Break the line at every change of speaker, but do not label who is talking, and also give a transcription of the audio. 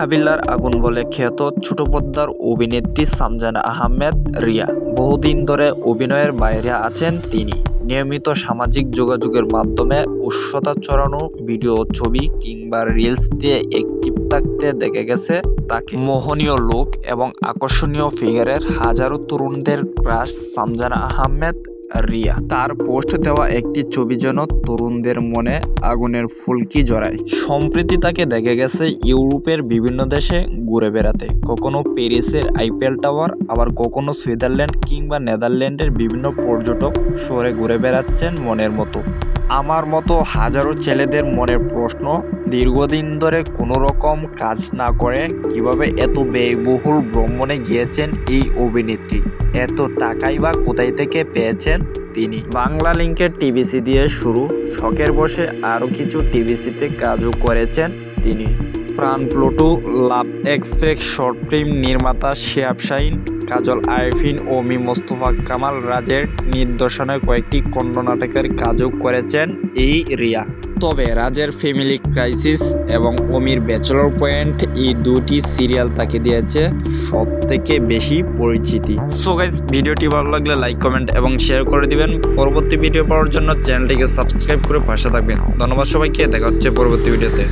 কাবিলার আগুন বলে খ্যাত ছোট পর্দার অভিনেত্রী সামজানা আহমেদ রিয়া। বহুদিন ধরে অভিনয়ের বাইরে আছেন তিনি। নিয়মিত সামাজিক যোগাযোগের মাধ্যমে উৎসতা চড়ানো ভিডিও, ছবি কিংবা রিলস দিয়ে অ্যাক্টিভ থাকতে দেখা গেছে তাকে। মোহনীয় লোক এবং আকর্ষণীয় ফিগারের হাজারো তরুণদের ক্রাশ সামজানা আহমেদ রিয়া। তার পোস্ট দেওয়া একটি ছবি যেন তরুণদের মনে আগুনের ফুলকি জড়ায়। সম্প্রতি তাকে দেখা গেছে ইউরোপের বিভিন্ন দেশে ঘুরে বেড়াতে। কখনো প্যারিসের আইপিএল টাওয়ার, আবার কখনো সুইজারল্যান্ড কিংবা নেদারল্যান্ডের বিভিন্ন পর্যটক শহরে ঘুরে বেড়াচ্ছেন মনের মতো। আমার মতো হাজারো ছেলেদের মনের প্রশ্ন দীর্ঘদিন ধরে কোনো রকম কাজ না করে কীভাবে এত ব্যয়বহুল ভ্রমণে গিয়েছেন এই অভিনেত্রী? এত টাকাই বা কোথায় থেকে পেয়েছেন তিনি? বাংলা লিঙ্কের টিভিসি দিয়ে শুরু, শখের বসে আরও কিছু টিভিসিতে কাজও করেছেন তিনি। প্রাণ প্লুটু, লাভ এক্সপ্রেস শর্ট ফিল্ম নির্মাতা শিয়াব কাজল, আরফিন ও মি মোস্তফা কামাল রাজের নির্দেশনায় কয়েকটি কণ্ড নাটকের কাজও করেছেন এই রিয়া। তবে রাজের ফ্যামিলি ক্রাইসিস এবং অমির ব্যাচেলর পয়েন্ট এই দুটি সিরিয়াল তাকে দিয়েছে সব থেকে বেশি পরিচিতি। সো গাইজ ভিডিওটি ভালো লাগলে লাইক কমেন্ট এবং শেয়ার করে দিবেন। পরবর্তী ভিডিও পাওয়ার জন্য চ্যানেলটিকে সাবস্ক্রাইব করে পাশে থাকবেন। ধন্যবাদ সবাইকে, দেখা হচ্ছে পরবর্তী ভিডিওতে